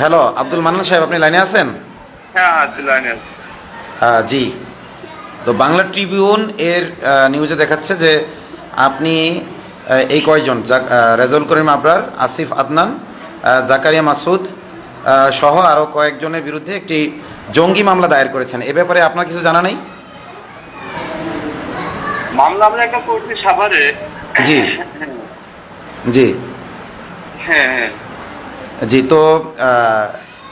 Hello Abdul Mannan সাহেব আপনি লাইনে আছেন? হ্যাঁ লাইনে জি। তো বাংলা ট্রিবিউন এর নিউজে দেখাচ্ছে যে আপনি এই কয়জন? রেজাউল করিম আবরার আসিফ আদনান জাকারিয়া মাসুদ সহ আরও কয়েকজনের বিরুদ্ধে একটি জঙ্গি মামলা দায়ের করেছেন। এ ব্যাপারে আপনার কিছু জানা নেই? মামলা আমরা একটা করছি সাভারে। জি। জি। হ্যাঁ হ্যাঁ। জি তো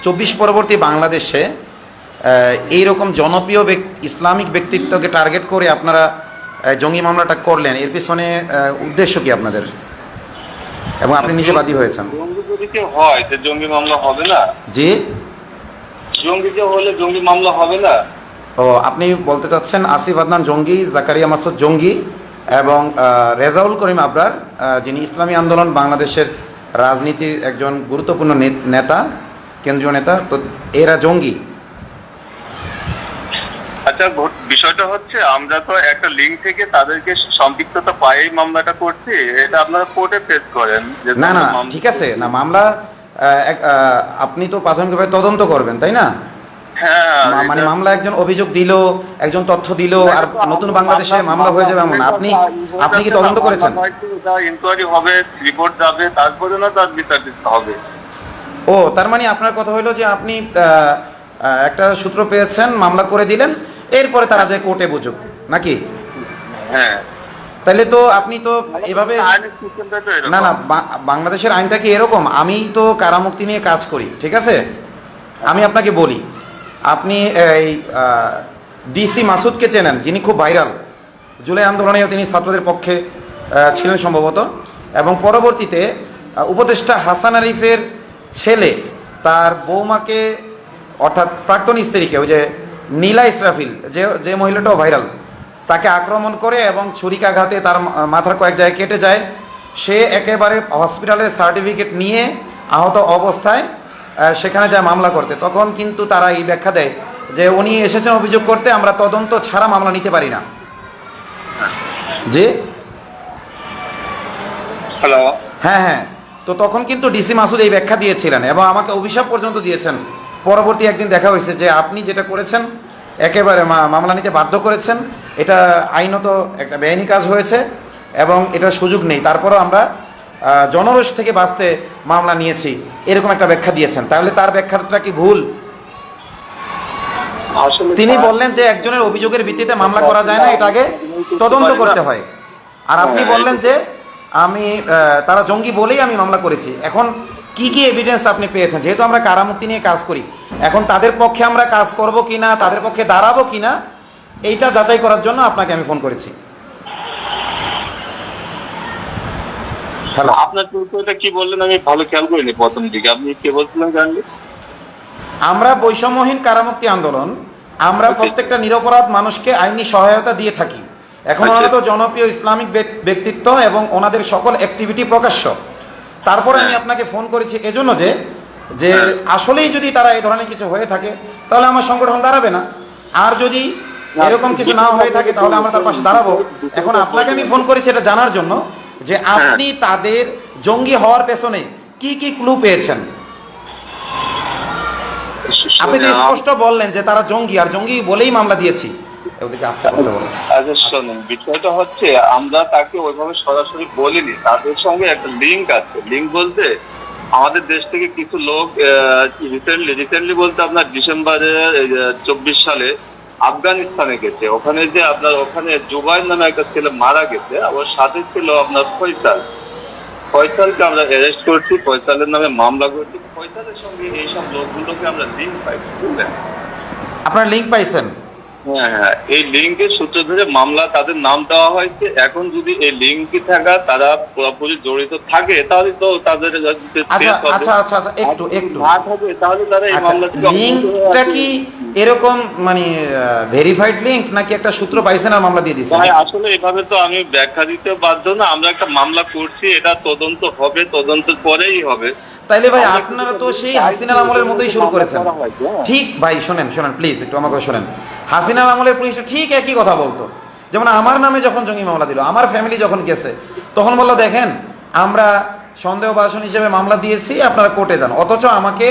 চব্বিশ পরবর্তী বাংলাদেশে আহ, এইরকম জনপ্রিয় ইসলামিক ব্যক্তিত্বকে টার্গেট করে আপনারা জঙ্গি মামলাটা করলেন এর পিছনে উদ্দেশ্য কি আপনাদের? এবং আপনি নিজে বাদী হয়েছেন। হয় তো জঙ্গি মামলা হবে না? জি। জঙ্গি কেউ হলে জঙ্গি মামলা হবে না? ও আপনি বলতে চাচ্ছেন আসিফ আদনান জঙ্গি জাকারিয়া মাসুদ জঙ্গি এবং রেজাউল করিম আবরার যিনি ইসলামী আন্দোলন বাংলাদেশের রাজনীতির একজন গুরুত্বপূর্ণ নেতা কেন্দ্রীয় নেতা তো এরা জঙ্গি। আচ্ছা বিষয়টা হচ্ছে আমরা তো একটা লিঙ্ক থেকে তাদেরকে সম্পৃক্ততা পাই মামলাটা করছি এটা আপনারা কোর্টে ফেস করেন না না ঠিক আছে। না মামলা আপনি তো প্রাথমিকভাবে তদন্ত করবেন তাই না? মানে মামলা একজন অভিযোগ দিল একজন তথ্য দিল আর নতুন বাংলাদেশে মামলা হয়ে যাবে এমন আপনি আপনি কি তদন্ত করেছেন? ইনকোয়ারি হবে রিপোর্ট যাবে তারপরে না তার বিচার দিতে হবে। ও তার মানে আপনার কথা হলো যে আপনি একটা সূত্র পেয়েছেন মামলা করে দিলেন এরপরে তারা যায় কোর্টে বুঝুক নাকি? হ্যাঁ। তাহলে তো আপনি তো এভাবে তো এরকম। না না বাংলাদেশের আইনটা কি এরকম? আমি তো কারামুক্তি নিয়ে কাজ করি ঠিক আছে? আমি আপনাকে বলি আপনি এই ডিসি মাসুদকে চেনেন, যিনি খুব ভাইরাল। জুলাই আন্দোলনেও তিনি ছাত্রদের পক্ষে ছিলেন সম্ভবত। এবং পরবর্তীতে উপদেষ্টা হাসান আরিফের ছেলে, তার বৌমাকে, অর্থাৎ প্রাক্তন স্ত্রীকে, ওই যে নীলা ইসরাফিল, যে যে মহিলাটাও ভাইরাল, তাকে আক্রমণ করে এবং ছুরিকাঘাতে তার মাথার কয়েক জায়গায় কেটে যায়। সে একেবারে হসপিটালের সার্টিফিকেট নিয়ে আহত অবস্থায় সেখানে যায় মামলা করতে। তখন কিন্তু তারা এই ব্যাখ্যা দেয় যে উনি এসেছেন অভিযোগ করতে আমরা তদন্ত ছাড়া মামলা নিতে পারি না। জি? হ্যালো হ্যাঁ হ্যাঁ। তো তখন কিন্তু ডিসি মাসুদ এই ব্যাখ্যা দিয়েছিলেন এবং আমাকে অভিশাপ পর্যন্ত দিয়েছেন। পরবর্তী একদিন দেখা হয়েছে যে আপনি যেটা করেছেন একেবারে মামলা নিতে বাধ্য করেছেন এটা আইনত একটা বেআইনি কাজ হয়েছে এবং এটার সুযোগ নেই। তারপরও আমরা আহ, জনরোষ থেকে বাঁচতে মামলা নিয়েছি এরকম একটা ব্যাখ্যা দিয়েছেন। তাহলে তার ব্যাখ্যাটা কি ভুল? তিনি বললেন যে একজনের অভিযোগের ভিত্তিতে মামলা করা যায় না এটাকে তদন্ত করতে হয়। আর আপনি বললেন যে আমি তারা জঙ্গি বলেই আমি মামলা করেছি। এখন কি কি এভিডেন্স আপনি পেয়েছেন? যেহেতু আমরা কারামুক্তি নিয়ে কাজ করি এখন তাদের পক্ষে আমরা কাজ করব কিনা তাদের পক্ষে দাঁড়াবো কিনা এইটা যাচাই করার জন্য আপনাকে আমি ফোন করেছি। হ্যালো। আপনার চরিত্রটা কি বললেন? আমি ভালো খেয়াল করিনি প্রথম দিকে। আপনি কে বলছিলেন জানলি? আমরা বৈষম্যহীন কারামুক্তি আন্দোলন আমরা প্রত্যেকটা নিরপরাধ মানুষকে আইনি সহায়তা দিয়ে থাকি। এখন ওনারা তো জনপ্রিয় ইসলামিক ব্যক্তিত্ব এবং ওনাদের সকল অ্যাক্টিভিটি প্রকাশ্য। তারপরে আমি আপনাকে ফোন করেছি এজন্য যে যে আসলেই যদি তারা এই ধরনের কিছু হয়ে থাকে তাহলে আমার সংগঠন দাঁড়াবে না। আর যদি এরকম কিছু না হয়ে থাকে তাহলে আমরা তার পাশে দাঁড়াবো। এখন আপনাকে আমি ফোন করেছি এটা জানার জন্য। যে আপনি তাদের জঙ্গি হওয়ার পেছনে কি কি ক্লু পেয়েছেন? আপনি তো স্পষ্ট বললেন যে তারা জঙ্গি আর জঙ্গি বলেই মামলা দিয়েছি। ওদেরকে করতে আচ্ছা শোনেন বিষয়টা হচ্ছে আমরা তাকে ওইভাবে সরাসরি বলিনি। তাদের সঙ্গে একটা লিঙ্ক আছে। লিঙ্ক বলতে আমাদের দেশ থেকে কিছু লোক রিসেন্টলি রিসেন্টলি বলতে আপনার ডিসেম্বরে চব্বিশ সালে আফগানিস্তানে গেছে। ওখানে যে আপনার, ওখানে জুবাই নামে একটা ছেলে মারা গেছে, আবার সাথে ছিল আপনার ফয়সাল। ফয়সালকে আমরা অ্যারেস্ট করছি, ফয়সালের নামে মামলা করছি। ফয়সালের সঙ্গে এইসব লোকগুলোকে আমরা লিঙ্ক পাইছি বুঝলেন আপনার লিঙ্ক পাইছেন? হ্যাঁ হ্যাঁ। এই লিঙ্কের সূত্র ধরে মামলা তাদের নাম দেওয়া হয়েছে। এখন যদি এই লিঙ্কে থাকা তারা পুরোপুরি জড়িত থাকে তাহলে তো তাদের আচ্ছা আচ্ছা আচ্ছা আচ্ছা একটু একটু। তাহলে তারা এই আচ্ছা মামলা লিঙ্কটা কি এরকম মানে ভেরিফাইড নাকি একটা সূত্র পাইছেন আর মামলা দিয়ে দিয়েছেন আসলে এভাবে তো আমি ব্যাখ্যা দিতে বাধ্য না। আমরা একটা মামলা করছি এটা তদন্ত হবে তদন্তের পরেই হবে। তাইলে ভাই আপনারা তো সেই হাসিনার আমলের মতোই শুরু করেছেন। হ্যাঁ। ঠিক ভাই শোনেন শোনেন প্লিজ একটু আমাকে শোনেন। হাসিনার আমলের পুলিশ ঠিক একই কথা বলতো। যেমন আমার নামে যখন জঙ্গি মামলা দিল আমার ফ্যামিলি যখন গেছে তখন বলল দেখেন আমরা সন্দেহভাজন হিসেবে মামলা দিয়েছি আপনারা কোর্টে যান। অথচ আমাকে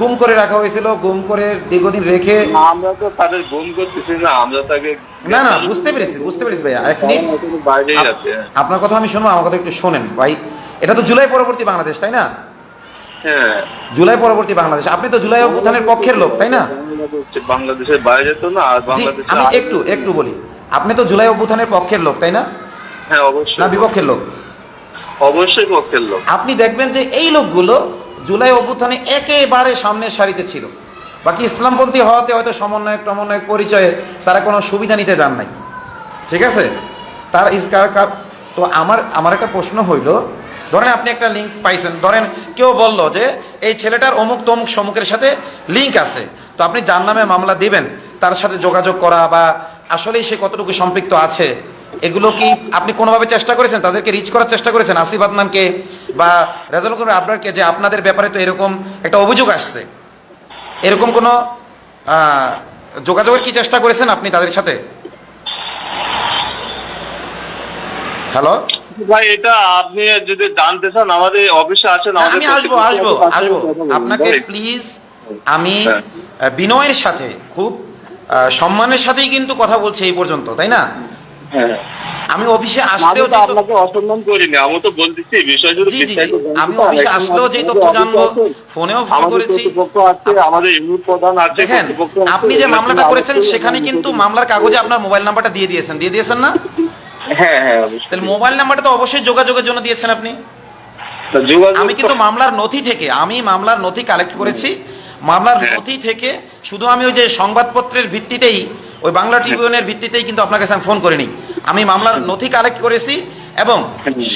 গুম করে রাখা হয়েছিল গুম করে দীর্ঘদিন রেখে আমরা তো তাদের গুম করতেছি না আমরা তাকে না না বুঝতে পেরেছি বুঝতে পেরেছি ভাইয়া। এক মিনিট। আছে আপনার কথা আমি শুনব আমার কথা একটু শোনেন ভাই। এটা তো জুলাই পরবর্তী বাংলাদেশ তাই না? হ্যাঁ। জুলাই পরবর্তী বাংলাদেশ। আপনি তো জুলাই অভ্যুত্থানের পক্ষের লোক তাই না? বাংলাদেশের বাইরে তো না আর বাংলাদেশে আমি একটু একটু বলি। আপনি তো জুলাই অভ্যুত্থানের পক্ষের লোক তাই না? হ্যাঁ অবশ্যই। না বিপক্ষের লোক? অবশ্যই পক্ষের লোক। আপনি দেখবেন যে এই লোকগুলো জুলাই অভ্যুত্থানে একেবারে সামনের সারিতে ছিল। বাকি ইসলামপন্থী হওয়াতে হয়তো সমন্বয়ক টমন্বয়ক পরিচয়ে তারা কোনো সুবিধা নিতে যান নাই। ঠিক আছে? তার তো আমার আমার একটা প্রশ্ন হইল ধরেন আপনি একটা লিঙ্ক পাইছেন ধরেন কেউ বলল যে এই ছেলেটার অমুক তমুক সমুকের সাথে লিঙ্ক আছে। তো আপনি যার নামে মামলা দিবেন তার সাথে যোগাযোগ করা বা আসলেই সে কতটুকু সম্পৃক্ত আছে এগুলো কি আপনি কোনোভাবে চেষ্টা করেছেন? তাদেরকে রিচ করার চেষ্টা করেছেন? আসিফ আদনানকে বা রেজাল করিম আবরারকে যে আপনাদের ব্যাপারে তো এরকম একটা অভিযোগ আসছে। এরকম কোনো যোগাযোগের কি চেষ্টা করেছেন আপনি তাদের সাথে? হ্যালো? ভাই এটা আপনি যদি জানতে চান আমাদের অফিসে আসেন আমি আসব আসব আসব। আপনাকে প্লিজ আমি হ্যাঁ। বিনয়ের সাথে খুব সম্মানের সাথেই কিন্তু কথা বলছি এই পর্যন্ত তাই না? হ্যাঁ। আমি অফিসে আপনাকে অসম্মান করিনি আমি তো বলতেছি অফিসে আসলেও যে তথ্য জানব ফোনেও ফোন করেছি। আমাদের প্রধান আছে দেখেন আপনি যে মামলাটা করেছেন সেখানে কিন্তু মামলার কাগজে আপনার মোবাইল নাম্বারটা দিয়ে দিয়েছেন। দিয়ে দিয়েছেন না? হ্যাঁ হ্যাঁ তাহলে মোবাইল নাম্বারটা তো অবশ্যই যোগাযোগের জন্য দিয়েছেন আপনি। আমি কিন্তু মামলার নথি থেকে আমি মামলার নথি কালেক্ট করেছি। মামলার হ্যাঁ। নথি থেকে শুধু আমি ওই যে সংবাদপত্রের ভিত্তিতেই ওই বাংলা ট্রিবিউনের ভিত্তিতেই কিন্তু আপনার কাছে আমি ফোন করিনি। আমি মামলার নথি কালেক্ট করেছি এবং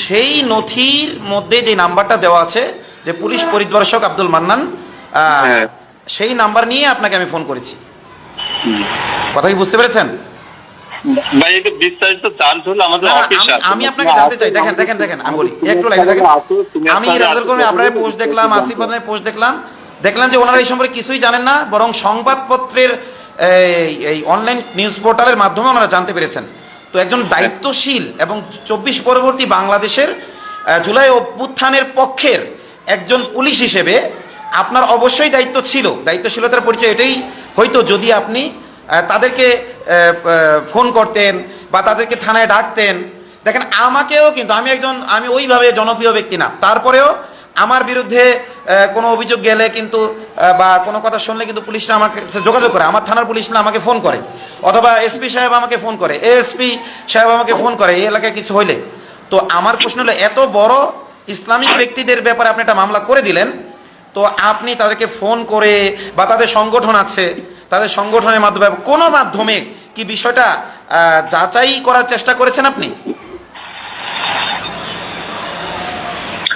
সেই নথির মধ্যে যে নাম্বারটা দেওয়া আছে যে পুলিশ পরিদর্শক আব্দুল মান্নান হ্যাঁ। সেই নাম্বার নিয়ে আপনাকে আমি ফোন করেছি। কথা কি বুঝতে পেরেছেন? ভাই বিস্তারিত হলে আমাদের আমি- আপনাকে জানতে চাই। দেখেন দেখেন দেখেন আমি বলি একটু লাইনে দেখেন আমি রাজার কর্মী আপনার পোস্ট দেখলাম আসিফ পোস্ট দেখলাম। দেখলাম যে ওনারা এই সম্পর্কে কিছুই জানেন না বরং সংবাদপত্রের এই- অনলাইন নিউজ পোর্টালের মাধ্যমে ওনারা জানতে পেরেছেন। তো একজন দায়িত্বশীল এবং চব্বিশ পরবর্তী বাংলাদেশের জুলাই অভ্যুত্থানের পক্ষের একজন পুলিশ হিসেবে আপনার অবশ্যই দায়িত্ব ছিল। দায়িত্বশীলতার পরিচয় এটাই। হয়তো যদি আপনি তাদেরকে ফোন করতেন বা তাদেরকে থানায় ডাকতেন দেখেন আমাকেও কিন্তু আমি একজন আমি ওইভাবে জনপ্রিয় ব্যক্তি না। তারপরেও আমার বিরুদ্ধে কোনো অভিযোগ গেলে কিন্তু বা কোনো কথা শুনলে কিন্তু পুলিশরা আমাকে কাছে যোগাযোগ করে। আমার থানার পুলিশরা আমাকে ফোন করে। অথবা এসপি সাহেব আমাকে ফোন করে। এএসপি সাহেব আমাকে ফোন করে, এই এলাকায় কিছু হইলে। তো আমার প্রশ্ন হলো, এত বড় ইসলামিক ব্যক্তিদের ব্যাপারে আপনি একটা মামলা করে দিলেন, তো আপনি তাদেরকে ফোন করে, বা তাদের সংগঠন আছে, তাদের সংগঠনের মাধ্যমে, কোনো মাধ্যমে কি বিষয়টা যাচাই করার চেষ্টা করেছেন আপনি?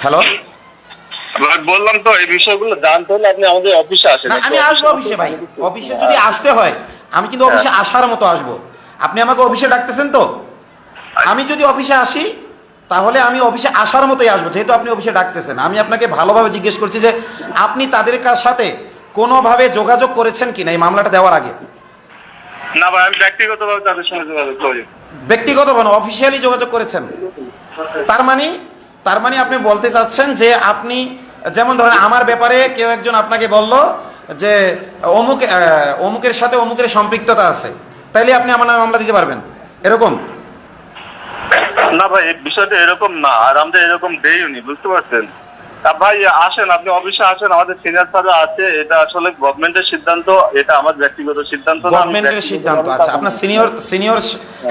হ্যালো? বললাম তো এই বিষয়গুলো জানতে হলে আপনি আমাদের অফিসে আসেন। আমি আসব অফিসে ভাই। অফিসে যদি আসতে হয় আমি কিন্তু অফিসে আসার মতো আসব। আপনি আমাকে অফিসে ডাকতেছেন তো? আমি যদি অফিসে আসি তাহলে আমি অফিসে আসার মতোই আসব যেহেতু আপনি অফিসে ডাকতেছেন। আমি আপনাকে ভালোভাবে জিজ্ঞেস করছি যে আপনি তাদের কাছ সাথে কোনোভাবে যোগাযোগ করেছেন কিনা এই মামলাটা দেওয়ার আগে? না ভাই আমি ব্যক্তিগতভাবে তাদের সঙ্গে যোগাযোগ করি। ব্যক্তিগত মানে অফিসিয়ালি যোগাযোগ করেছেন। তার মানে তার মানে আপনি বলতে চাচ্ছেন যে আপনি যেমন ধরেন আমার ব্যাপারে কেউ একজন আপনাকে বলল যে অমুক অমুকের সাথে অমুকের সম্পৃক্ততা আছে। তাইলে আপনি আমার নামে মামলা দিতে পারবেন। এরকম? না ভাই বিষয়টা এরকম না। আর আমরা এরকম দেইনি বুঝতে পারছেন? তা ভাই আসেন আপনি অফিসে আসেন আমাদের সিনিয়র স্যার আছে। এটা আসলে গভর্নমেন্টের সিদ্ধান্ত এটা আমার ব্যক্তিগত সিদ্ধান্ত না, গভর্নমেন্টের সিদ্ধান্ত ভাবে আচ্ছা। আপনার সিনিয়র সিনিয়র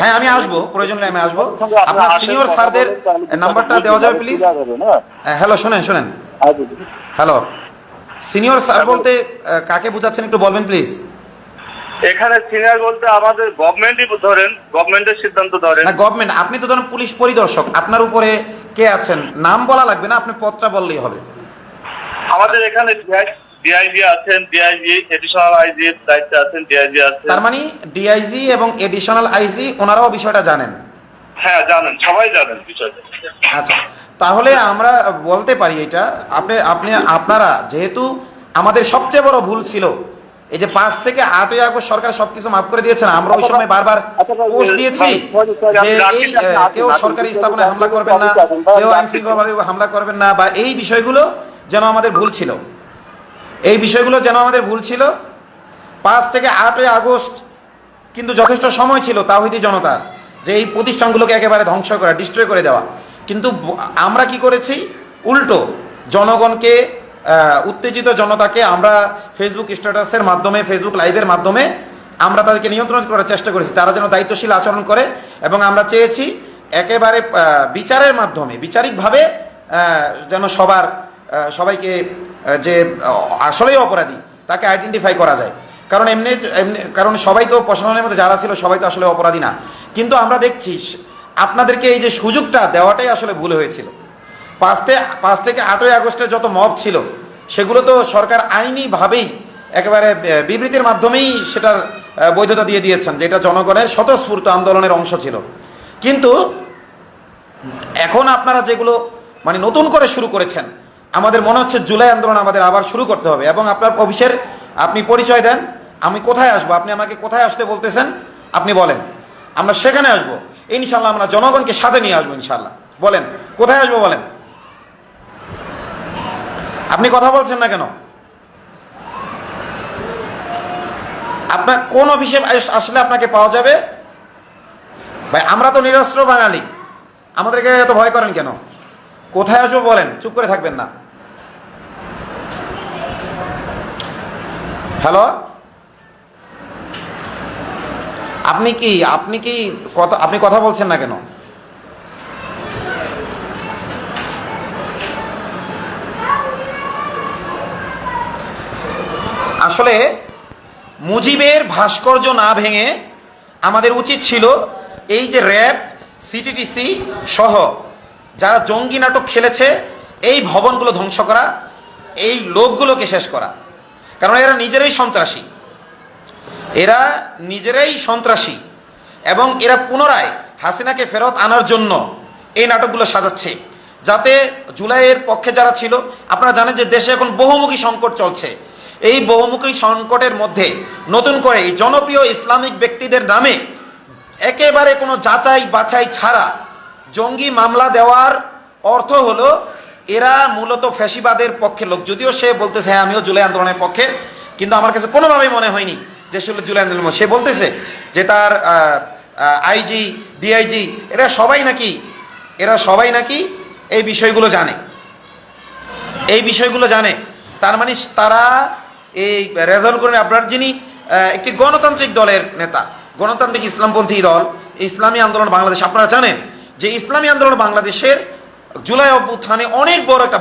হ্যাঁ আমি আসব প্রয়োজন হলে আমি আসব। আপনার সিনিয়র স্যারদের নাম্বারটা দেওয়া যাবে প্লিজ না? হ্যালো শোনেন শোনেন। হ্যালো সিনিয়র স্যার বলতে কাকে বোঝাচ্ছেন একটু বলবেন প্লিজ এখানে সিনিয়র বলতে আমাদের গভর্নমেন্টই ধরেন গভর্নমেন্টের সিদ্ধান্ত ধরেন। না গভর্নমেন্ট আপনি তো ধরেন পুলিশ পরিদর্শক আপনার উপরে কে আছেন? নাম বলা লাগবে না আপনি পদটা বললেই হবে। আমাদের এখানে ডিআইজি আছেন ডিআইজি এডিশনাল আইজি দায়িত্বে আছেন ডিআইজি আছেন তার মানে ডিআইজি এবং এডিশনাল আইজি ওনারাও বিষয়টা জানেন। হ্যাঁ জানেন সবাই জানেন বিষয়টা। আচ্ছা তাহলে আমরা বলতে পারি এটা। আপনি আপনি আপনারা যেহেতু আমাদের সবচেয়ে বড় ভুল ছিল এই যে পাঁচ থেকে আটই আগস্ট সরকার সবকিছু মাফ করে দিয়েছেন আমরা ওই সময় বারবার পোস্ট দিয়েছি যে এই কেউ সরকারি আসেন, স্থাপনে হামলা করবেন না কেউ আসেন। আইন শৃঙ্খলা হামলা করবেন না বা এই বিষয়গুলো যেন আমাদের ভুল ছিল। এই বিষয়গুলো যেন আমাদের ভুল ছিল। পাঁচ থেকে আটই আগস্ট কিন্তু যথেষ্ট সময় ছিল তাহিদি জনতার যে এই প্রতিষ্ঠানগুলোকে একেবারে ধ্বংস করা ডিস্ট্রয় করে দেওয়া। কিন্তু আমরা কি করেছি? উল্টো। জনগণকে উত্তেজিত জনতাকে আমরা ফেসবুক স্ট্যাটাসের মাধ্যমে ফেসবুক লাইভের মাধ্যমে আমরা তাদেরকে নিয়ন্ত্রণ করার চেষ্টা করেছি। তারা যেন দায়িত্বশীল আচরণ করে এবং আমরা চেয়েছি একেবারে বিচারের মাধ্যমে, বিচারিকভাবে যেন সবার সবাইকে যে আসলেই অপরাধী, তাকে আইডেন্টিফাই করা যায়। কারণ এমনি, কারণ সবাই তো প্রশাসনের মধ্যে যারা ছিল, সবাই তো আসলে অপরাধী না। কিন্তু আমরা দেখছি আপনাদেরকে এই যে সুযোগটা দেওয়াটাই আসলে ভুল হয়েছিল। পাঁচ থেকে পাঁচ থেকে আটই আগস্টে যত মব ছিল, সেগুলো তো সরকার আইনিভাবেই একেবারে বিবৃতির মাধ্যমেই সেটার বৈধতা দিয়ে দিয়েছেন, যেটা জনগণের স্বতঃস্ফূর্ত আন্দোলনের অংশ ছিল। কিন্তু এখন আপনারা যেগুলো মানে নতুন করে শুরু করেছেন, আমাদের মনে হচ্ছে জুলাই আন্দোলন আমাদের আবার শুরু করতে হবে। এবং আপনার অফিসের আপনি পরিচয় দেন, আমি কোথায় আসব, আপনি আমাকে কোথায় আসতে বলতেছেন, আপনি বলেন। আমরা সেখানে আসব। ইনশাল্লাহ আমরা জনগণকে সাথে নিয়ে আসব ইনশাল্লাহ বলেন, কোথায় আসব বলেন? আপনি কথা বলছেন না কেন? আপনার কোন অফিসে আসলে আপনাকে পাওয়া যাবে? ভাই, আমরা তো নিরস্ত্র বাঙালি। আমাদেরকে এত ভয় করেন কেন? কোথায় আসব বলেন? চুপ করে থাকবেন না। হ্যালো? আপনি কি আপনি কি কথা আপনি কথা বলছেন না কেন? আসলে মুজিবের ভাস্কর্য না ভেঙে আমাদের উচিত ছিল এই যে র্যাব, সিটিটিসি সহ যারা জঙ্গি নাটক খেলেছে, এই ভবনগুলো ধ্বংস করা, এই লোকগুলোকে শেষ করা। কারণ এরা নিজেরাই সন্ত্রাসী। এরা নিজেরাই সন্ত্রাসী এবং এরা পুনরায় হাসিনাকে ফেরত আনার জন্য এই নাটকগুলো সাজাচ্ছে। যাতে জুলাইয়ের পক্ষে যারা ছিল, আপনারা জানেন যে দেশে এখন বহুমুখী সংকট চলছে। এই বহুমুখী সংকটের মধ্যে নতুন করে এই জনপ্রিয় ইসলামিক ব্যক্তিদের নামে একেবারে কোনো যাচাই বাছাই ছাড়া জঙ্গি মামলা দেওয়ার অর্থ হলো এরা মূলত ফ্যাসিবাদের পক্ষে লোক। যদিও সে বলতেছে হ্যাঁ আমিও জুলাই আন্দোলনের পক্ষে। কিন্তু আমার কাছে কোনোভাবেই মনে হয়নি যে আন্দোলন। সে বলতেছে যে তার আইজি, ডিআইজি, এরা সবাই নাকি, এরা সবাই নাকি এই বিষয়গুলো জানে। এই বিষয়গুলো জানে। তার মানে তারা এই রেজাল্ট করেন আপনার যিনি একটি গণতান্ত্রিক দলের নেতা, গণতান্ত্রিক ইসলামপন্থী দল, ইসলামী আন্দোলন বাংলাদেশ। আপনারা জানেন যে ইসলামী আন্দোলন বাংলাদেশের জুলাই অভ্যুত্থানে অনেক বড় একটা